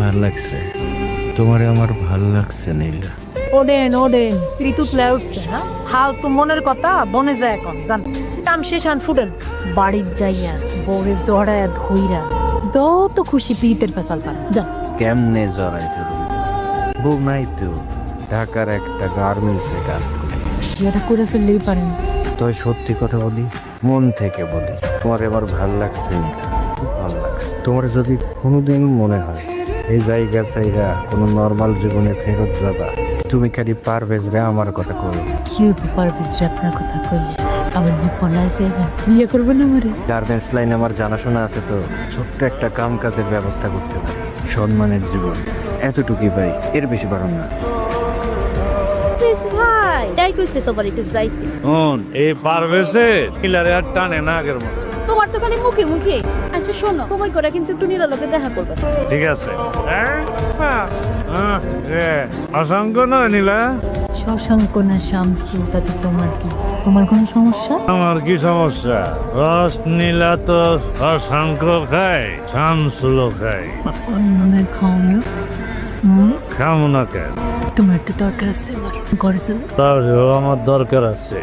ভালো লাগছে। তোমারে আমার ভালো লাগছে নীলা। ওডেন ওডেন ঋতু প্লে উঠছে হ্যাঁ? হাল তো মনের কথা বনে যায় এখন জান। কাম শেষ আন ফুডেন বাড়ির যাইয়া বউরে জড়ায় ধইরা। তো খুশি পান যান। কেমনে জড়াই ধরুন বউ নাই তো। ঢাকার একটা গার্মেন্টসে কাজ করি। করে ফেললেই পারেন। তো সত্যি কথা বলি মন থেকে বলি তোমার এবার ভালো লাগছে নীলা। খুব ভালো লাগছে তোমার যদি কোনোদিন মনে হয় এই জায়গা চাইরা কোনো নর্মাল জীবনে ফেরত যাবা তুমি খালি পারভেজ রে আমার কথা কই কি পারভেজ রে আপনার কথা কইলে? আমার নিপনায় যাইবেন। বিয়ে করবেন আমারে। গার্মেন্টস লাইন আমার জানাশোনা আছে তো ছোট্ট একটা কাম কাজের ব্যবস্থা করতে পারি। সম্মানের জীবন এতটুকুই পারি এর বেশি পারো না। ভাই যাই কইছে তোমার একটু যাইতে। এই পারভেসে কিলারে আর টানে না আগের মতো। তোমার তো খালি মুখে মুখে। আচ্ছা শোনো সময় করে কিন্তু একটু নিরালোকে দেখা করবে। ঠিক আছে। হ্যাঁ? হ্যাঁ, এ, অসংখ্য নয় নীলা? শশাঙ্ক না শামসু তাতে তোমার কি? তোমার কোনো সমস্যা? আমার কি সমস্যা? রস নীলা তো অসংখ্য খায় শামসুলো খায়। মনে খাওনি খামো না। কেন? তোমার তো দরকার আছে আমার ঘরে আমার দরকার আছে।